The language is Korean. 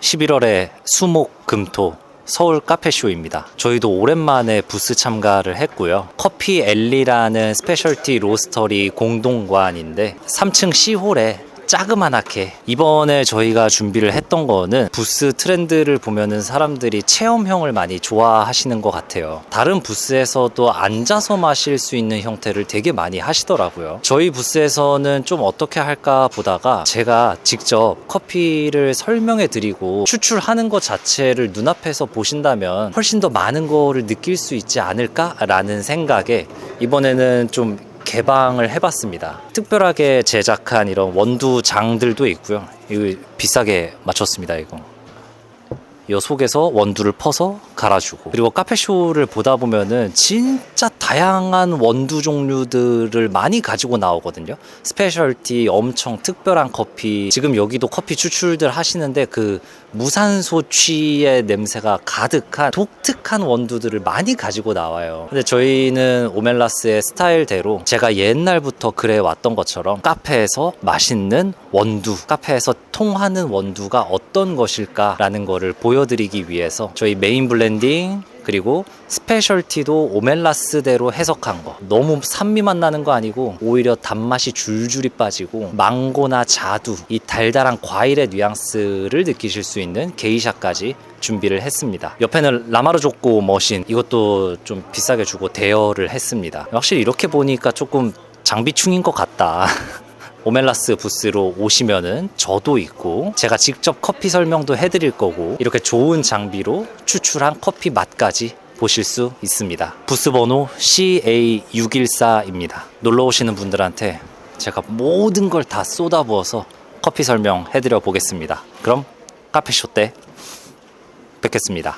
11월에 수목 금토 서울 카페쇼입니다. 저희도 오랜만에 부스 참가를 했고요. 커피 엘리라는 스페셜티 로스터리 공동관인데 3층 C홀에 자그만하게 이번에 저희가 준비를 했던 거는 부스 트렌드를 보면은 사람들이 체험형을 많이 좋아하시는 것 같아요. 다른 부스에서도 앉아서 마실 수 있는 형태를 되게 많이 하시더라고요. 저희 부스에서는 좀 어떻게 할까 보다가 제가 직접 커피를 설명해 드리고 추출하는 것 자체를 눈앞에서 보신다면 훨씬 더 많은 거를 느낄 수 있지 않을까라는 생각에 이번에는 좀 개방을 해봤습니다. 특별하게 제작한 이런 원두 장들도 있고요. 이거 비싸게 맞췄습니다, 이거. 이 속에서 원두를 퍼서 갈아주고. 그리고 카페쇼를 보다 보면은 진짜 다양한 원두 종류들을 많이 가지고 나오거든요. 스페셜티 엄청 특별한 커피. 지금 여기도 커피 추출들 하시는데 그 무산소 취의 냄새가 가득한 독특한 원두들을 많이 가지고 나와요. 근데 저희는 오멜라스의 스타일대로 제가 옛날부터 그래 왔던 것처럼 카페에서 맛있는 원두 카페에서 통하는 원두가 어떤 것일까라는 거를 보여드리기 위해서 저희 메인 블렌딩 그리고 스페셜티도 오멜라스대로 해석한 거. 너무 산미만 나는 거 아니고 오히려 단맛이 줄줄이 빠지고 망고나 자두 이 달달한 과일의 뉘앙스를 느끼실 수 있는 게이샤까지 준비를 했습니다. 옆에는 라마르조코 머신 이것도 좀 비싸게 주고 대여를 했습니다. 확실히 이렇게 보니까 조금 장비충인 것 같다 오멜라스 부스로 오시면은 저도 있고 제가 직접 커피 설명도 해드릴 거고 이렇게 좋은 장비로 추출한 커피 맛까지 보실 수 있습니다. 부스 번호 CA614입니다. 놀러 오시는 분들한테 제가 모든 걸 다 쏟아부어서 커피 설명 해드려 보겠습니다. 그럼 카페쇼 때 뵙겠습니다.